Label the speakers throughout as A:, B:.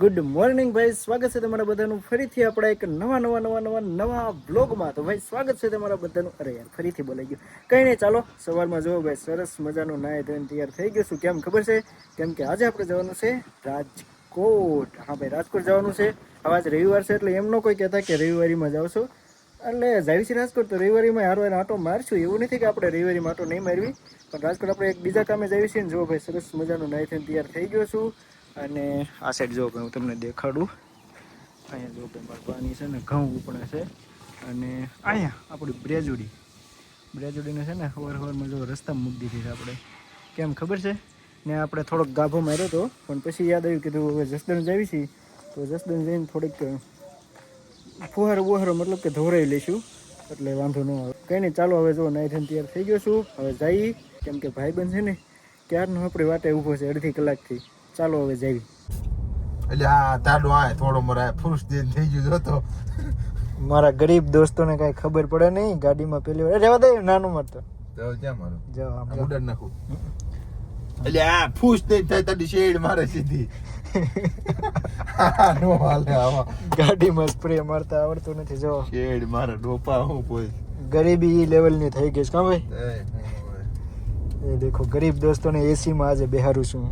A: Good morning ભાઈ. સ્વાગત છે તમારા બધાનું. ફરીથી આપણા એક નવા નવા નવા નવા નવા બ્લોગમાં તો ભાઈ, સ્વાગત છે તમારા બધાનું. અરે યાર, ફરીથી બોલાઈ ગયું. કંઈ નહીં, ચાલો, સવારમાં જુઓ ભાઈ, સરસ મજાનું નાય ધોઈને તૈયાર થઈ ગયું છું. કેમ ખબર છે? કેમ કે આજે આપણે જવાનું છે રાજકોટ. હા ભાઈ, રાજકોટ જવાનું છે. હવે આજ રવિવાર છે, એટલે એમ ન કોઈ કહેતા કે રવિવારીમાં જાઓ છો. એટલે જાવી છે રાજકોટ, તો રવિવારીમાં હારો એને આટો મારશું. એવું નથી કે આપણે રવિવારીમાં આટો નહીં મારવી. પણ રાજકોટ આપણે એક બીજા કામે જઈએ છીએ ને જો ભાઈ, સરસ મજાનું નાય થઈને તૈયાર થઈ ગયો છું. અને આ સાઈડ જો ભાઈ હું તમને દેખાડું. અહીંયા જો કે મારું પાણી છે ને ઘઉં ઉપણે છે. અને અહીંયા આપણી બ્રેજુડી. બ્રેજુડીને છે ને સવાર સવારમાં જો રસ્તા મૂકી દીધી છે આપણે. કેમ ખબર છે? ને આપણે થોડોક ગાભો માર્યો હતો પણ પછી યાદ આવ્યું કીધું હવે જસદણ જાવી છીએ તો જસદણ જઈને થોડીક ફુહારો બુહારો મતલબ કે ધોરાઈ લઈશું. એટલે વાંધો ન આવે. કંઈ નહીં ચાલો હવે જો નાઈ થઈને તૈયાર થઈ ગયો છું. હવે જઈએ. કેમ કે ભાઈબંધ છે ને, ક્યારનો આપણી વાટે ઊભો છે અડધી કલાકથી. ચાલો હવે જઈ
B: એટલે આ તાડો આ થોડો મરા ફુરુષ દિન થઈ ગયો જોતો
A: મારા ગરીબ દોસ્તોને કાંઈ ખબર પડે નહીં ગાડીમાં પેલી વાર રહેવા દે નાનું મરતો
B: તો. ક્યાં મારો?
A: જાવ આમ.
B: ઉડાડ નાખું. એટલે આ ફૂસ નહીં થાય તારી શેડ મારે સીધી. નો હાલે આવા.
A: ગાડીમાં સ્પ્રે મારતા આવડતું નથી જો
B: શેડ મારે ડોપા હું કોઈ.
A: ગરીબી ઈ લેવલની થઈ ગઈ છે કાં ભાઈ?
B: એ,
A: એ દેખો ગરીબ દોસ્તોને એસીમાં આજે બેહારું છું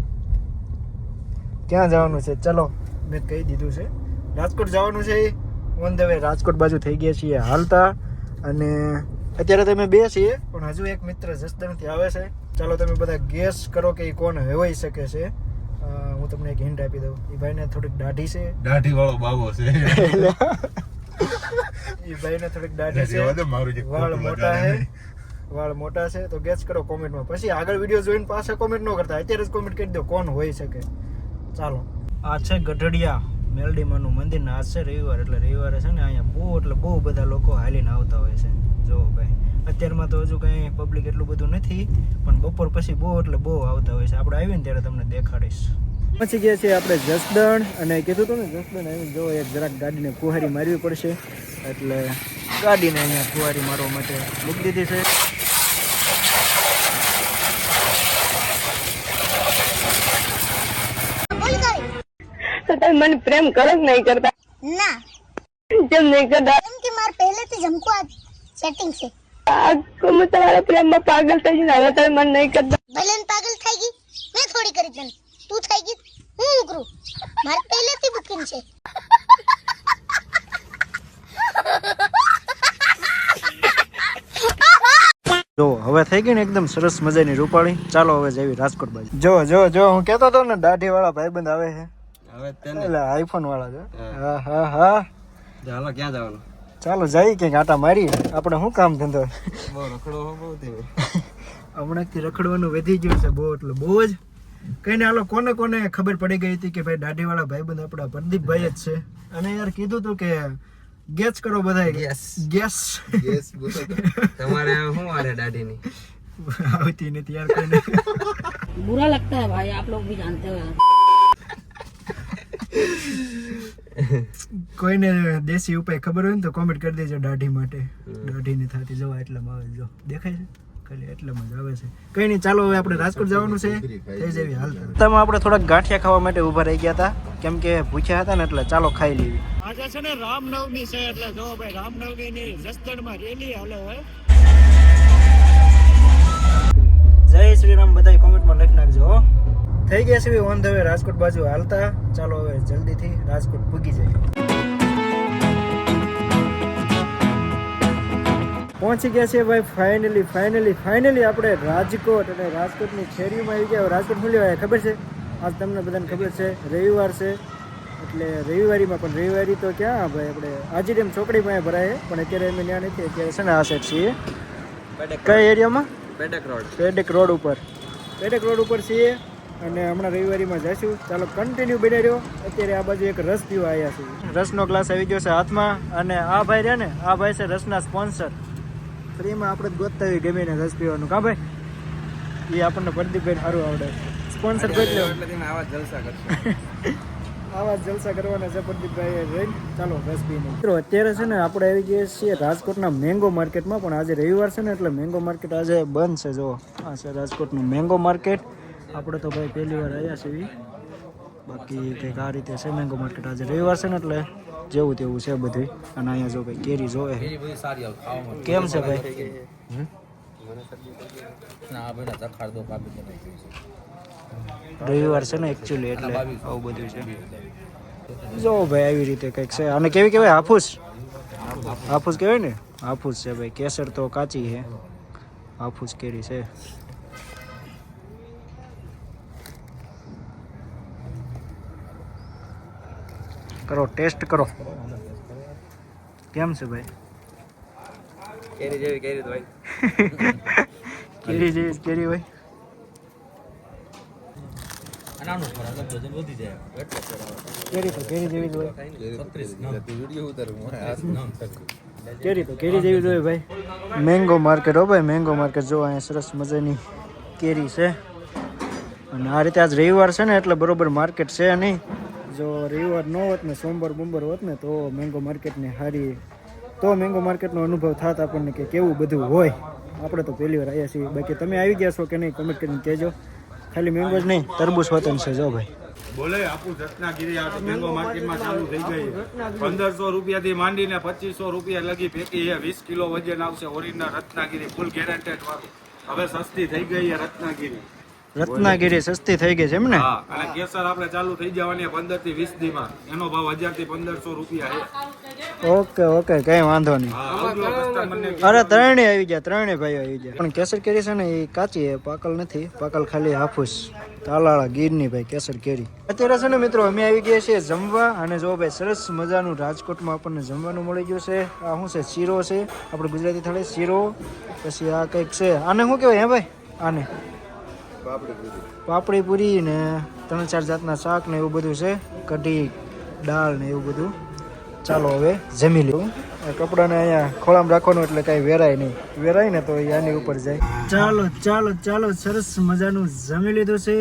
A: ક્યાં જવાનું છે? ચલો મેં કહી દીધું છે. રાજકોટ જવાનું છે ઓન ધ વે રાજકોટ બાજુ થઈ ગયા છીએ હાલતા. અને અત્યારે તમે બે છીએ પણ હજુ એક મિત્ર જસદણથી આવે છે. ચાલો તમે બધા ગેસ કરો કે એ કોણ હોઈ શકે છે. હું તમને એક હિન્ટ આપી દઉં. એ ભાઈને થોડીક દાઢી છે.
B: દાઢી વાળો બાબો છે.
A: એ ભાઈને થોડીક દાઢી છે. વાળ મોટા છે. વાળ મોટા છે. તો ગેસ કરો કોમેન્ટમાં પછી આગળ વીડિયો જોઈને પાછા કોમેન્ટ ન કરતા. અત્યારે જ કોમેન્ટ કરી દો કોણ હોઈ શકે. ચાલો. આ છે ગઢડિયા મેલડીમાનું મંદિર ને આજ છે રવિવાર, એટલે રવિવારે છે ને અહીંયા બહુ, એટલે બહુ બધા લોકો હાલીને આવતા હોય છે. જો ભાઈ, અત્યારમાં તો હજુ કંઈ પબ્લિક એટલું બધું નથી, પણ બપોર પછી બહુ, એટલે બહુ આવતા હોય છે. આપણે આવીને ત્યારે તમને દેખાડીશ. પછી ગયા છીએ આપણે જસદણ, અને કીધું હતું ને, જસદણ આવીને જો એક જરાક ગાડીને કુહારી મારવી પડશે. એટલે ગાડીને અહીંયા કુહારી મારવા માટે મૂકી દીધી છે
C: બોલ કરે
D: તો તમે મને પ્રેમ કરો જ નહીં કરતા.
C: ના.
D: કેમ નહીં કરતા?
C: કેમ કે મારે પહેલેથી જ હમકો આ સેટિંગ છે.
D: આખો હું તમારા પ્રેમમાં પાગલ થઈ ગઈ હવે તમે મને નહીં કરતા.
C: ભલે પાગલ થઈ ગઈ મેં થોડી કરી તને તું થઈ ગઈ હું ઉકરું મારે પહેલેથી બુકિંગ છે.
A: જો હવે થઈ ગઈ ને એકદમ સરસ મજાની રૂપાળી. ચાલો હવે જેવી રાજકોટ બાજુ. જો જો જો હું કેતો હતો ને દાઢી વાળા ભાઈબંધ આવે છે.
E: હવે તેને
A: એટલે આઈફોન વાળા છે હા હા હા
E: હાલો ક્યાં જવાનું
A: ચાલો જઈએ ક્યાંક આટા મારી આપણે શું કામ ધંધો
E: બહુ રખડો હો બહુ થયું
A: હમણાંથી રખડવાનું વધી ગયું છે બહુ એટલે બહુ જ કઈ ને હાલો કોને કોને ખબર પડી ગઈ હતી કે ભાઈ દાઢી વાળા ભાઈબંધ આપણા પ્રદીપભાઈ જ છે અને યાર કીધું તું કે ગેસ કરો બધા
E: Guess.
A: ગેસ
B: Yes, બોલો તો.
E: તમારે શું વારે દાઢીની
A: આવતી નથી યાર કોઈને
F: बुरा लगता है भाई आप लोग भी जानते हो यार
A: કોઈને દેશી ઉપાય ખબર હોય ને તો કોમેન્ટ કરી દેજો દાઢી માટે. દાઢીની થતી જવા એટલામાં આવે જો દેખાય છે? ખાલી એટલામાં જ આવે છે. કઈ નહીં ચાલો હવે આપણે રાજકોટ જવાનું છે. થઈ જવી હાલ. તમે આપણે થોડાક ગાંઠિયા ખાવા માટે ઊભા રહી ગયા હતા. કેમ કે ભૂખ્યા હતા ને એટલે ચાલો ખાઈ લેવી આજે છે ને રામનવમી છે એટલે જો ભાઈ રામનવમી ની જસદણમાં રેલી હાલે હોય. થઈ ગયા છે ઓન ધ વે રાજકોટ બાજુ હાલતા. ચાલો હવે જલ્દીથી રાજકોટ પૂગી જઈએ. પહોંચી ગયા છે ભાઈ ફાઇનલી ફાઇનલી ફાઇનલી આપણે રાજકોટ અને રાજકોટની શેરીમાં આવી ગયા. રાજકોટ શું લેવાય ખબર છે? આજ તમને બધાને ખબર છે રવિવાર છે. એટલે રવિવારીમાં પણ રવિવારી તો ક્યાં? ભાઈ આપણે આજીરેમ ચોકડીમાં ભરાય પણ અત્યારે અમે ત્યાં નથી. અત્યારે છે ને આ સાઈડ છીએ. કઈ એરિયામાં?
E: પેડક રોડ.
A: પેડેક રોડ ઉપર. પેડેક રોડ ઉપર છીએ. અને હમણાં રવિવારીમાં જઈશું ચાલો કન્ટિન્યુ બની રહ્યો. અત્યારે આ બાજુ એક રસ પીવા આવ્યા છું રસનો ગ્લાસ આવી ગયો છે હાથમાં અને આ ભાઈ રહ્યા ને આ ભાઈ છે રસના સ્પોન્સર ફ્રીમાં આપણે જ ગોતતા હોય ગમે ને રસ પીવાનું. કા ભાઈ? એ આપણને પ્રદીપભાઈ સારું આવડે. સ્પોન્સર કરી
E: એટલે તમે આવા જલસા કરશો.
A: આવા જલસા કરવાના છે પ્રદીપભાઈ રહીને ચાલો રસ પીને. મિત્રો અત્યારે છે ને આપણે આવી ગયા છીએ રાજકોટના મેંગો માર્કેટમાં પણ આજે રવિવાર છે ને એટલે મેંગો માર્કેટ આજે બંધ છે જો આ છે રાજકોટનું મેંગો માર્કેટ આપણે તો ભાઈ પહેલી વાર આવ્યા છીએ. બાકી કંઈક આ રીતે છે મેંગો માર્કેટ આજે રવિવાર છે ને એટલે જેવું તેવું છે બધું અને અહીંયા જો ભાઈ કેરી જોવે કેમ છે ભાઈ? રવિવાર છે ને એકચ્યુઅલી એટલે આવું બધું છે. જો ભાઈ આવી રીતે કંઈક છે. અને કેવી કહેવાય? હાફૂસ? હાફૂસ કહેવાય ને? હાફૂસ છે ભાઈ. કેસર તો કાચી છે. હાફૂસ કેરી છે. કરો ટેસ્ટ કરો. કેમ છે ભાઈ?
E: કેરી જેવી કેરી ભાઈ.
A: કેરી જેવી કેરી હોય. કેરી તો કેરી જેવી જ હોય. કેરી તો કેરી જેવી જ હોય ભાઈ. મેંગો માર્કેટ હો ભાઈ મેંગો માર્કેટ જો અહીંયા સરસ મજાની કેરી છે. અને આ રીતે આજ રવિવાર છે ને એટલે બરોબર માર્કેટ છે નહીં. જો રવિવાર ન હોત ને, સોમવાર બોમવાર હોત ને, તો મેંગો માર્કેટની સારી તો મેંગો માર્કેટનો અનુભવ થાત આપણને કે કેવું બધું હોય. આપણે તો પહેલી વાર આવ્યા છીએ. બાકી તમે આવી ગયા છો કે નહીં કમેન્ટ કરીને કહેજો. ખાલી મેંગો જ નહીં, તરબૂચ વતન છે, જો ભાઈ.
G: બોલે, આપું રત્નાગીરી આ મેંગો માર્કેટમાં ચાલુ થઈ ગઈ પંદરસો રૂપિયાથી માંડીને પચીસો રૂપિયા લગી પેકી છે. વીસ કિલો વજન આવશે ઓરિજિનલ રત્નાગીરી ફૂલ ગેરંટેડ વાળું. હવે સસ્તી થઈ ગઈ છે રત્નાગીરી.
A: રત્નાગીરી સસ્તી થઈ ગઈ છે એમ ને?
G: અને કેસર આપણે ચાલુ થઈ જવાની પંદરથી વીસ દીમાં. એનો ભાવ 1000 થી 1500 રૂપિયા છે.
A: ઓકે ઓકે કઈ વાંધો નહીં. અરે ત્રણેય આવી ગયા ત્રણેય ભાઈઓ આવી ગયા. પણ કેસર કેરી છે ને એ કાચી છે પાકલ નથી. પાકલ ખાલી હાફૂસ. તાલાળા ગીરની ભાઈ કેસર કેરી. અત્યારે છે ને મિત્રો અમે આવી ગયા છીએ જમવા અને જો ભાઈ સરસ મજાનું રાજકોટમાં આપણને જમવાનું મળી ગયું છે. આ શું છે શીરો છે? આપણે ગુજરાતી થાળી શીરો. પછી આ કંઈક છે. આને શું કહેવાય હે ભાઈ? આને. પાપડી પૂરી ને ત્રણ ચાર જાતના શાક ને એવું બધું છે. કઢી દાળ ને એવું બધું. ચાલો હવે જમી લઉં. કપડાને અહીંયા ખોળામાં રાખવાનું એટલે કાંઈ વેરાય નહીં. વેરાય ને તો એ આની ઉપર જાય. ચાલો ચાલો ચાલો સરસ મજાનું જમી લીધું છે.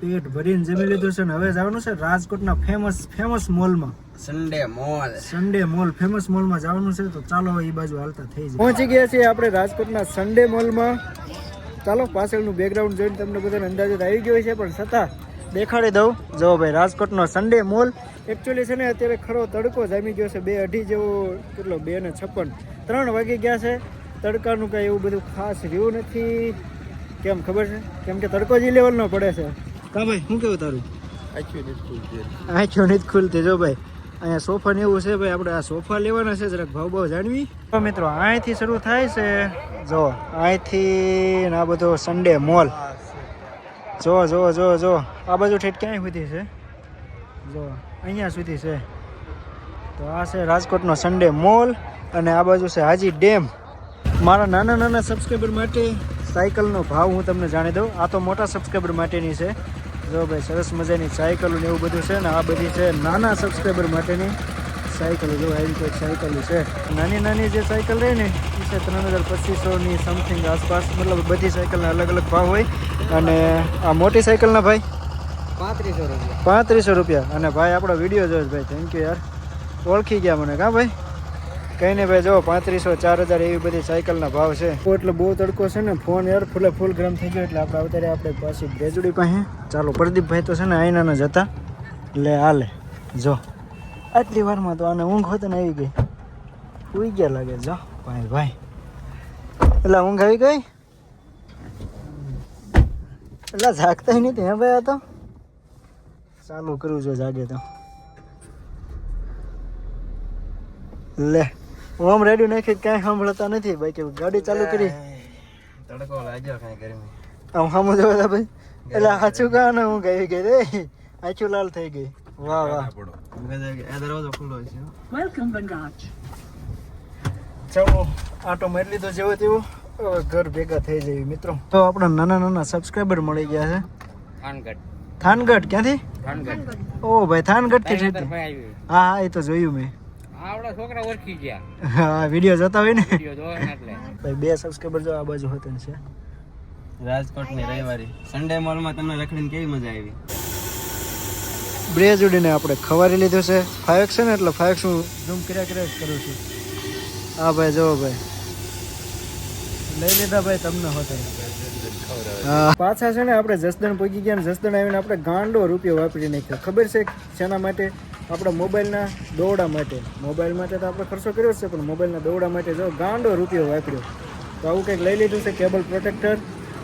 A: પેટ ભરીને જમી લીધું છે ને હવે જવાનું છે રાજકોટના ફેમસ ફેમસ મોલમાં
E: Sunday mall
A: Sunday mall famous મોલમાં જવાનું છે તો ચાલો હવે એ બાજુ હાલતા થઈ જાય. પહોંચી ગયા છીએ આપણે રાજકોટના સન્ડે મોલમાં ચાલો પાછળનું બેકગ્રાઉન્ડ જોઈને તમને બધાને અંદાજે આવી ગયો છે પણ છતાં દેખાડી દઉં. જો ભાઈ રાજકોટનો સન્ડે મોલ એકચ્યુઅલી છે ને અત્યારે ખરો તડકો જામી ગયો છે બે અઢી જેવો કેટલો બે ને છપ્પન. ત્રણ વાગી ગયા છે. તડકાનું કાંઈ એવું બધું ખાસ રહ્યું નથી. કેમ ખબર છે? કેમ કે તડકો જ લેવલનો પડે છે. કા ભાઈ શું કેવું તારું? આંખો નથી ખુલતી જો ભાઈ. અહીંયા સોફા ને એવું છે ભાઈ, આપણે આ સોફા લેવાના છે, જરાક ભાવ ભાવ જાણવી. તો મિત્રો, અહીંથી શરૂ થાય છે, જો, અહીંથી આ બધો સન્ડે મોલ જો જો જો જો, આ બાજુ ઠેઠ ક્યાંય સુધી છે? જો, અહીંયા સુધી છે. તો આ છે રાજકોટનો સન્ડે મોલ અને આ બાજુ છે હાજી ડેમ. મારા નાના નાના સબસ્ક્રાઈબર માટે સાયકલનો ભાવ હું તમને જાણી દઉં. આ તો મોટા સબસ્ક્રાઈબર માટેની છે. જો ભાઈ સરસ મજાની સાયકલો ને એવું બધું છે ને આ બધી છે નાના સબસ્ક્રાઈબર માટેની સાયકલ. જો આવી કંઈક સાયકલ છે. નાની નાની જે સાયકલ રહે ને એ છે ત્રણ હજાર પચીસોની સમથિંગ આસપાસ. મતલબ બધી સાયકલના અલગ અલગ ભાવ હોય. અને આ મોટી સાયકલના ભાઈ?
E: પાંત્રીસો રૂપિયા.
A: પાંત્રીસો રૂપિયા. અને ભાઈ આપણો વીડિયો જોયો ભાઈ. થેન્ક યુ યાર. ઓળખી ગયા મને. કાં ભાઈ? કઈ નહીં ભાઈ, જો પાંત્રીસો, ચાર હજાર એવી બધી સાયકલના ભાવ છે. એટલે બહુ તડકો છે ને, ફોન યાર, ફૂલે ફૂલ ગરમ થઈ ગયો, એટલે આપણે અત્યારે આપણે પાછી ગ્રેજુડી પાસે. ચાલો પ્રદીપભાઈ તો છે ને આઈનાના જ હતા. એટલે હાલે જો. આટલી વારમાં તો આને ઊંઘ હોત ને આવી ગઈ. સુઈ ગયા લાગે, જો, ભાઈ ભાઈ. એટલે ઊંઘ આવી ગઈ? એટલે જાગતા નહીં ત્યાં ભાઈ આ તો? ચાલુ કરવું જો જાગે તો. લે. ઓમ રેડિયો નાખી કાંઈ સાંભળતા નથી. ભાઈ કે ગાડી ચાલુ કરી.
E: તડકો લાગ્યો કઈ ગરમી.
A: આમ સામો જોવા ભાઈ. એટલે હાચું કહા ને હું ગઈ ગઈ રે. આંખું લાલ થઈ ગઈ. વાહ વાહ.
E: એ દરવાજો ખુલ્લો છે.
F: વેલકમ બંગાજ
A: ચાલો આટો મારી લીધો જેવો તેવો. ઘર ભેગા થઈ જઈએ મિત્રો. તો આપણા નાના નાના સબસ્ક્રાઈબર મળી ગયા છે.
E: થાનગઢ.
A: થાનગઢ ક્યાંથી?
E: થાનગઢ.
A: ઓ ભાઈ
E: થાનગઢથી
A: હા હા એ તો જોયું મેં.
E: આવડા છોકરા ઓળખી ગયા.
A: હા વીડિયો જોતા હોય ને?
E: વીડિયો જોવે એટલે
A: ભાઈ બે સબસ્ક્રાઇબર જો આ બાજુ હોતે છે.
E: રાજકોટની રવિવારી. સન્ડે મોલમાં તમને રખડીને કેવી મજા આવી?
A: બ્રેજ ઉડીને આપણે ખવારી લીધું છે. ફાયક છે ને એટલે ફાયક હું ઝૂમ કર્યા કર્યા કરું છું. હા ભાઈ જો ભાઈ. લઈ લીધા ભાઈ તમને હોતે. પાછા છે ને આપણે જસદણ પહોંચી ગયા ને જસદણ આવીને આપણે ગાંડો રૂપિયો વાપરી નાખ્યો. ખબર છે શેના માટે? આપણા મોબાઈલના દોડા માટે. મોબાઈલ માટે તો આપણે ખર્ચો કર્યો છે પણ મોબાઈલના દોડા માટે જો ગાંડો રૂપિયો વાપર્યો. તો આવું કંઈક લઈ લીધું છે કેબલ પ્રોટેક્ટર.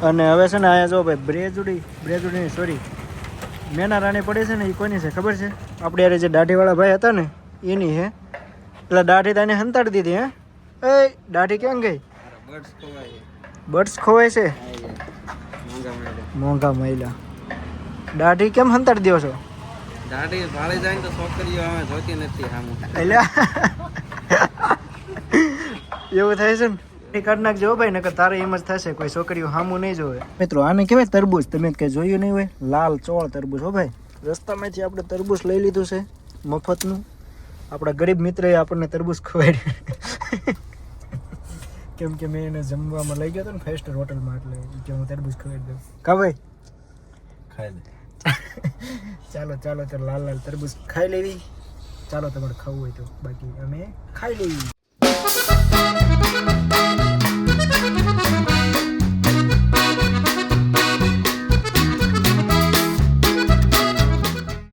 A: અને હવે છે ને અહીંયા જો ભાઈ બ્રેજુડી બ્રેજુડી સોરી મેના રાણી પડે છે ને એ કોની છે ખબર છે? આપણે યારે જે દાઢીવાળા ભાઈ હતા ને એની હે. એટલે દાઢી તાને હંતાડી દીધી હે. એ દાઢી ક્યાં ગઈ?
E: બર્ડ્સ ખોવાય
A: છે.
E: મોંઘા
A: મોંઘા મહિલા દાઢી કેમ હંતાડી દો છો?
E: દાઢી ભાળી જાય ને તો છોકરીઓ અમે જોતી નથી સામું
A: એટલે એવું થાય છે ને? કાઢ નાખજો ભાઈ નકર તારે એમ જ થશે કોઈ છોકરીઓ સામું નહીં જોવે. મિત્રો આને કહેવાય તરબૂચ? તમે કઈ જોયું નહીં હોય? લાલ ચોળ તરબૂચ હો ભાઈ. રસ્તામાંથી આપણે તરબૂચ લઈ લીધું છે મફતનું. આપણા ગરીબ મિત્રએ આપણને તરબૂચ ખવાડ્યું કેમ કે મેં એને જમવામાં લઈ ગયો હતો ને ફેસ્ટર હોટલમાં એટલે કે હું તરબૂચ ખવાડી દઉં. કા ભાઈ?
B: ખાઈ લે.
A: ચાલો ચાલો તો લાલ લાલ તરબૂચ ખાઈ લેવી. ચાલો, તમારે ખાવું હોય તો બાકી અમે ખાઈ લેવી